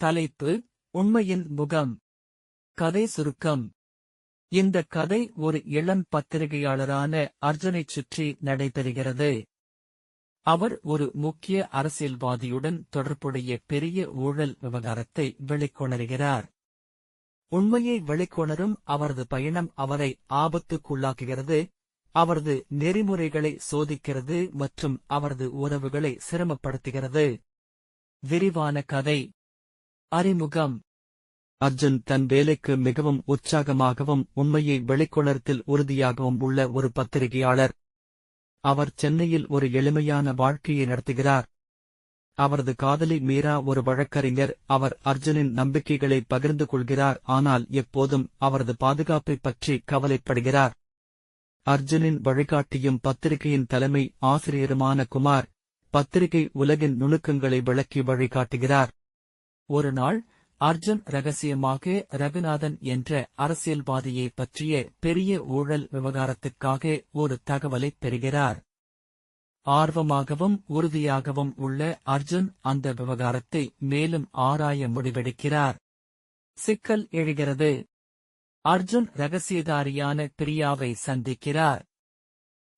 தலைப்பு உண்மையின் முகம். கதை சுருக்கம். இந்த கதை ஒரு இளம் பத்திரிகையாளரான அர்ஜுனை சுற்றி நடைபெறுகிறது. அவர் ஒரு முக்கிய அரசியல்வாதியுடன் தொடர்புடைய பெரிய ஊழல் விவகாரத்தை வெளிக்கொணர்கிறார். உண்மையை வெளிக்கொணரும் அவரது பயணம் அவரை ஆபத்துக்குள்ளாக்குகிறது அவரது நெறிமுறைகளை சோதிக்கிறது மற்றும் அவரது உறவுகளை சிரமப்படுத்துகிறது. விரிவான கதை. அறிமுகம். அர்ஜுன் தன் வேலைக்கு மிகவும் உற்சாகமாகவும் உண்மையை வெளிக்கொணர்த்தில் உறுதியாகவும் உள்ள ஒரு பத்திரிகையாளர். அவர் சென்னையில் ஒரு எளிமையான வாழ்க்கையை நடத்துகிறார். அவரது காதலி மீரா ஒரு வழக்கறிஞர். அவர் அர்ஜுனின் நம்பிக்கைகளை பகிர்ந்து கொள்கிறார் ஆனால் எப்போதும் அவரது பாதுகாப்பை பற்றி கவலைப்படுகிறார். அர்ஜுனின் வழிகாட்டியும் பத்திரிகையின் தலைமை ஆசிரியருமான குமார் பத்திரிகை உலகின் நுணுக்கங்களை விளக்கி வழிகாட்டுகிறார். ஒரு நாள் அர்ஜுன் ரகசியமாக ரகுநாதன் என்ற அரசியல்வாதியை பற்றிய பெரிய ஊழல் விவகாரத்துக்காக ஒரு தகவலை பெறுகிறார். ஆர்வமாகவும் உறுதியாகவும் உள்ள அர்ஜுன் அந்த விவகாரத்தை மேலும் ஆராய முடிவெடுக்கிறார். சிக்கல் எழுகிறது. அர்ஜுன் ரகசியதாரியான பிரியாவை சந்திக்கிறார்.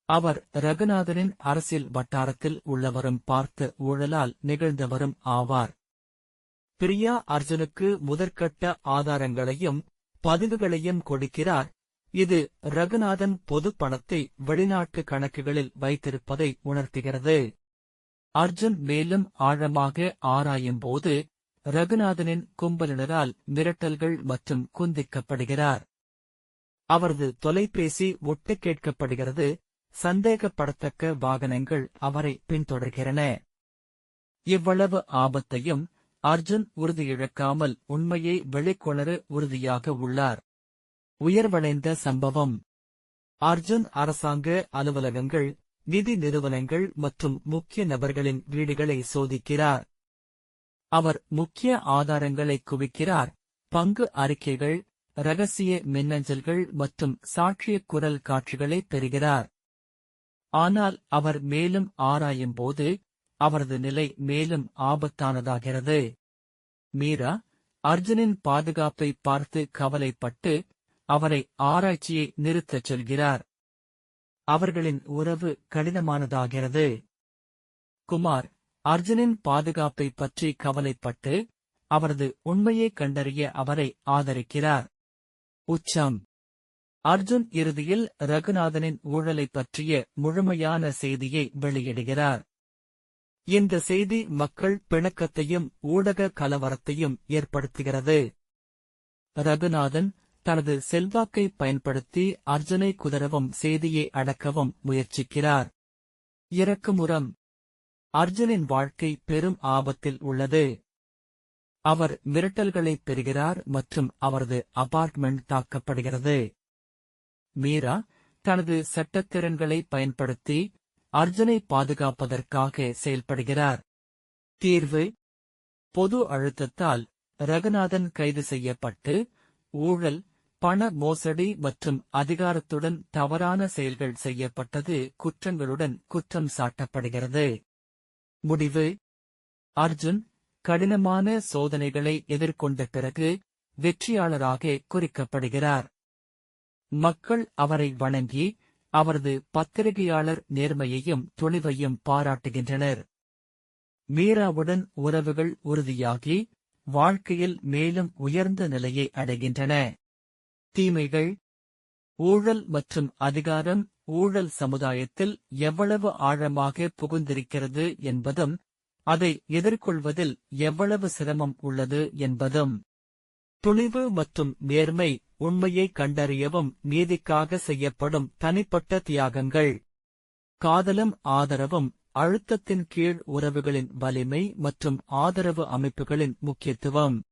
அவர் ரகுநாதனின் அரசியல் வட்டாரத்தில் உள்ளவரும் பார்த்த ஊழலால் நிகழ்ந்தவரும் ஆவார். பிரியா அர்ஜுனுக்கு முதற்கட்ட ஆதாரங்களையும் பதிவுகளையும் கொடுக்கிறார். இது ரகுநாதன் பொது பணத்தை வெளிநாட்டு கணக்குகளில் வைத்திருப்பதை உணர்த்துகிறது. அர்ஜுன் மேலும் ஆழமாக ஆராயும்போது ரகுநாதனின் கும்பலினரால் மிரட்டல்கள் மற்றும் குந்திக்கப்படுகிறார். அவரது தொலைபேசி ஒட்டு கேட்கப்படுகிறது. சந்தேகப்படத்தக்க வாகனங்கள் அவரை பின்தொடர்கிறன இவ்வளவு ஆபத்தையும் அர்ஜுன் உறுதியிழக்காமல் உண்மையை வெளிக்கொணர உறுதியாக உள்ளார். உயர்வடைந்த சம்பவம். அர்ஜுன் அரசாங்க அலுவலகங்கள் நிதி நிறுவனங்கள் மற்றும் முக்கிய நபர்களின் வீடுகளை சோதிக்கிறார். அவர் முக்கிய ஆதாரங்களை குவிக்கிறார். பங்கு அறிக்கைகள் ரகசிய மின்னஞ்சல்கள் மற்றும் சாட்சிய குரல் காட்சிகளை பெறுகிறார். ஆனால் அவர் மேலும் ஆராயும்போது அவரது நிலை மேலும் ஆபத்தானதாகிறது. மீரா அர்ஜுனின் பாதுகாப்பை பார்த்து கவலைப்பட்டு அவரை ஆராய்ச்சியை நிறுத்தச் சொல்கிறார். அவர்களின் உறவு கடினமானதாகிறது. குமார் அர்ஜுனின் பாதுகாப்பை பற்றி கவலைப்பட்டு அவரது உண்மையை கண்டறிய அவரை ஆதரிக்கிறார். உச்சம். அர்ஜுன் இறுதியில் ரகுநாதனின் ஊழலைப் பற்றிய முழுமையான செய்தியை வெளியிடுகிறார். இந்த செய்தி மக்கள் பிணக்கத்தையும் ஊடக கலவரத்தையும் ஏற்படுத்துகிறது. ரகுநாதன் தனது செல்வாக்கை பயன்படுத்தி அர்ஜுனை குதரவும் செய்தியை அடக்கவும் முயற்சிக்கிறார். இறக்குமுறம். அர்ஜுனின் வாழ்க்கை பெரும் ஆபத்தில் உள்ளது. அவர் மிரட்டல்களைப் பெறுகிறார் மற்றும் அவரது அபார்ட்மெண்ட் தாக்கப்படுகிறது. மீரா தனது சட்டத்திறன்களை பயன்படுத்தி அர்ஜுனை பாதுகாப்பதற்காக செயல்படுகிறார். தீர்வு. பொது அழுத்தத்தால் ரகுநாதன் கைது செய்யப்பட்டு ஊழல் பண மோசடி மற்றும் அதிகாரத்துடன் தவறான செயல்கள் செய்யப்பட்டது குற்றங்களுடன் குற்றம் சாட்டப்படுகிறது. முடிவு. அர்ஜுன் கடினமான சோதனைகளை எதிர்கொண்ட பிறகு வெற்றியாளராக குறிக்கப்படுகிறார். மக்கள் அவரை வணங்கி அவரது பத்திரிகையாளர் நேர்மையையும் துணிவையும் பாராட்டுகின்றனர். மீராவுடன் உறவுகள் உறுதியாகி வாழ்க்கையில் மேலும் உயர்ந்த நிலையை அடைகின்றன. தீமைகள் ஊழல் மற்றும் அதிகாரம் ஊழல் சமுதாயத்தில் எவ்வளவு ஆழமாக புகுந்திருக்கிறது என்பதும் அதை எதிர்கொள்வதில் எவ்வளவு சிரமம் உள்ளது என்பதும். துணிவு மற்றும் நேர்மை உண்மையை கண்டறியவும் நீதிக்காக செய்யப்படும் தனிப்பட்ட தியாகங்கள். காதலும் ஆதரவும் அழுத்தத்தின் கீழ் உறவுகளின் வலிமை மற்றும் ஆதரவு அமைப்புகளின் முக்கியத்துவம்.